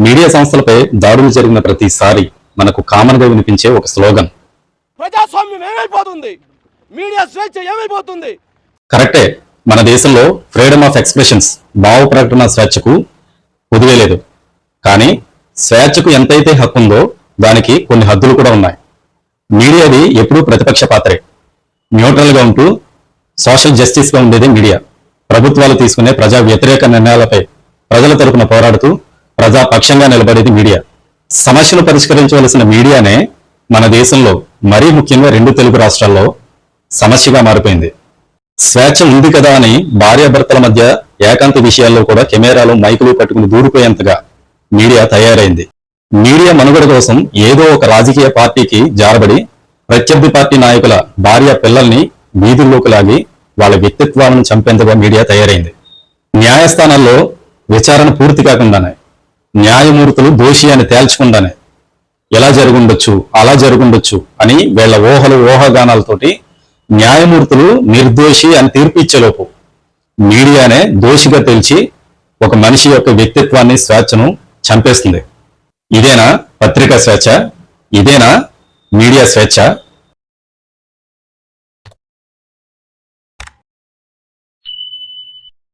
Media సంస్థలపై దాడులు జరిగిన ప్రతిసారి మనకు కామన్గా వినిపించే ఒక స్లోగన్. ప్రజాస్వామ్యం ఏమైపోతుంది? మీడియా స్వేచ్ఛ ఏమైపోతుంది? కరెక్టే. మన దేశంలో ఫ్రీడమ్ ఆఫ్ ఎక్స్ప్రెషన్స్ భావ ప్రకటన స్వేచ్ఛకు కుదివే లేదు. కానీ స్వేచ్ఛకు ఎంతైతే హక్కు ఉందో దానికి కొన్ని హద్దులు కూడా ఉన్నాయి. మీడియాది ఎప్పుడూ ప్రతిపక్ష పాత్రే. న్యూట్రల్గా ఉంటూ సోషల్ జస్టిస్గా ఉండేది మీడియా. ప్రభుత్వాలు తీసుకునే ప్రజా వ్యతిరేక నిర్ణయాలపై ప్రజల తరపున పోరాడుతూ ప్రజాపక్షంగా నిలబడేది మీడియా. సమస్యలు పరిష్కరించవలసిన మీడియానే మన దేశంలో మరీ ముఖ్యంగా రెండు తెలుగు రాష్ట్రాల్లో సమస్యగా మారిపోయింది. స్వేచ్ఛ ఉంది కదా అని భార్యాభర్తల మధ్య ఏకాంత విషయాల్లో కూడా కెమెరాలు మైకులు పట్టుకుని దూరిపోయేంతగా మీడియా తయారైంది. మీడియా మనుగడ కోసం ఏదో ఒక రాజకీయ పార్టీకి జారబడి ప్రత్యర్థి పార్టీ నాయకుల భార్య పిల్లల్ని వీధుల్లోకి లాగి వాళ్ళ వ్యక్తిత్వాలను చంపేంతగా మీడియా తయారైంది. న్యాయస్థానాల్లో విచారణ పూర్తి కాకుండానే న్యాయమూర్తులు దోషి అని తేల్చకుండానే ఎలా జరుగుండొచ్చు అలా జరుగుండొచ్చు అని వీళ్ళ ఊహలు ఊహాగానాలతోటి న్యాయమూర్తులు నిర్దోషి అని తీర్పిచ్చేలోపు మీడియానే దోషిగా తెలిసి ఒక మనిషి యొక్క వ్యక్తిత్వాన్ని స్వేచ్ఛను చంపేస్తుంది. ఇదేనా పత్రికా స్వేచ్ఛ? ఇదేనా మీడియా స్వేచ్ఛ?